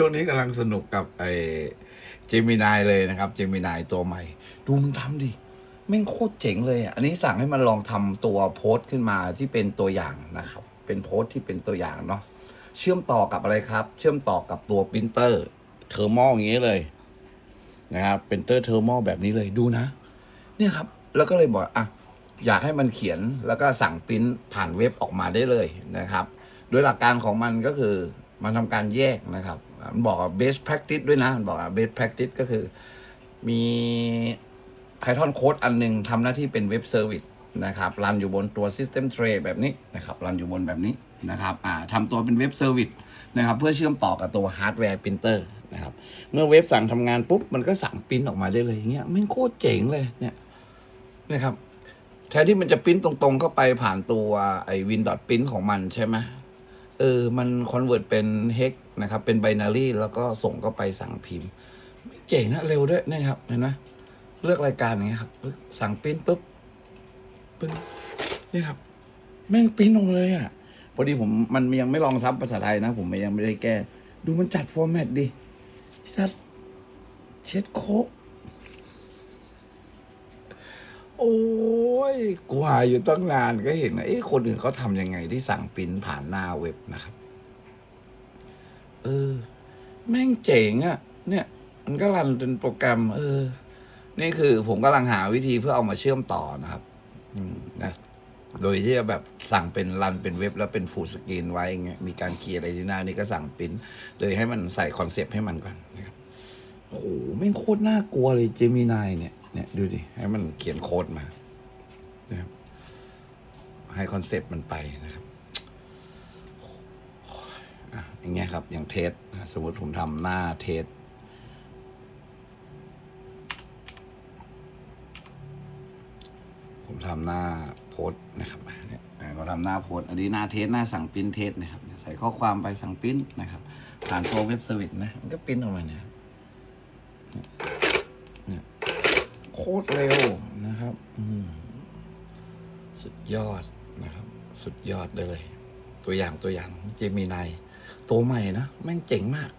ช่วงนี้กำลังสนุกกับไอ้เจมินายเลยนะครับ เจมินายตัวใหม่ ดูมันทำดิแม่งโคตรเจ๋งเลยอะอันนี้สั่งให้มันลองทำตัวโพสต์ขึ้นมาที่เป็นตัวอย่างนะครับ เป็นโพสต์ที่เป็นตัวอย่างเนาะเชื่อมต่อกับอะไรครับ เชื่อมต่อกับตัวปรินเตอร์เทอร์มอลอย่างนี้เลยนะครับปรินเตอร์เทอร์มอลแบบนี้เลยดูนะ เนี่ยครับ แล้วก็เลยบอกอะอยากให้มันเขียนแล้วก็สั่งปริ้นผ่านเว็บออกมาได้เลยนะครับ โดยหลักการของมันก็คือมันทำการแยกนะครับ มันบอก best practice ด้วยนะ มันบอก best practice ก็คือมี Python code อันหนึ่งทำหน้าที่เป็นเว็บเซอร์วิสนะครับรันอยู่บนตัว System Tray แบบนี้นะครับรันอยู่บนแบบนี้นะครับอ่าทำตัวเป็นเว็บเซอร์วิสนะครับเพื่อเชื่อมต่อกับตัวฮาร์ดแวร์ปรินเตอร์นะครับเมื่อเว็บสั่งทำงานปุ๊บ มันก็สั่งปริ้นออกมาได้เลยอย่างเงี้ยไม่งโคตรเจ๋งเลยเนี่ยนะครับแทนที่มันจะปริ้นตรงๆเข้าไปผ่านตัวไอ้ win dot print ของมันใช่ไหม เออมันคอนเวิร์ตเป็นเฮกนะครับ เป็นไบนารีแล้วก็ส่งเข้าไปสั่งพิมพ์ไม่เจ๋งฮะเร็วด้วยนะครับเห็นไหมเลือกรายการอย่างเงี้ยครับปึ๊บสั่งปิ้นปุ๊บปึ้งนี่ครับ แม่งปิ้นลงเลยอะพอดีผมมันยังไม่ลองซับภาษาไทยนะ ผมยังไม่ได้แก้ ดูมันจัดฟอร์แมตดิสัตเช็ดโคกโอ้ ยกูหาอยู่ตั้งนานก็เห็นนะเอ๊ะคนอื่นเขาทำยังไงที่สั่งปริ้นผ่านหน้าเว็บนะครับ เออ แม่งเจ๋งอะ่ะ เนี่ย มันก็รันเป็นโปรแกรม เออ นี่คือผมกำลังหาวิธีเพื่อเอามาเชื่อมต่อนะครับอืมนะโดยที่จะแบบสั่งเป็นรันเป็นเว็บแล้วเป็นฟูลสกรีนไว้อย่างเงี้ยมีการเคียร์อะไรที่หน้านี่ก็สั่งปริ้นเลยให้มันใส่คอนเซปต์ให้มันก่อนนะครับโอ้โหแม่งโคตรน่ากลัวเลยเจมินายเนี่ยเนี่ยดูดิให้มันเขียนโค้ดมา ให้คอนเซปต์มันไปนะครับอย่างเงี้ยครับ อย่างเทสสมมติผมทำหน้าเทสผมทำหน้าโพสนะครับเนี่ยเราทำหน้าโพสอันนี้หน้าเทสหน้าสั่งปิ้นเทสนะครับใส่ข้อความไปสั่งปิ้นนะครับ ผ่านตัวเว็บเซอร์วิสนะ มันก็ปิ้นออกมาเนี่ยเนี่ยโคตรเร็วนะครับ อืสุดยอด นะครับ สุดยอดเลย ตัวอย่างตัวอย่างเจมีนายตัวใหม่นะ แม่งเจ๋งมาก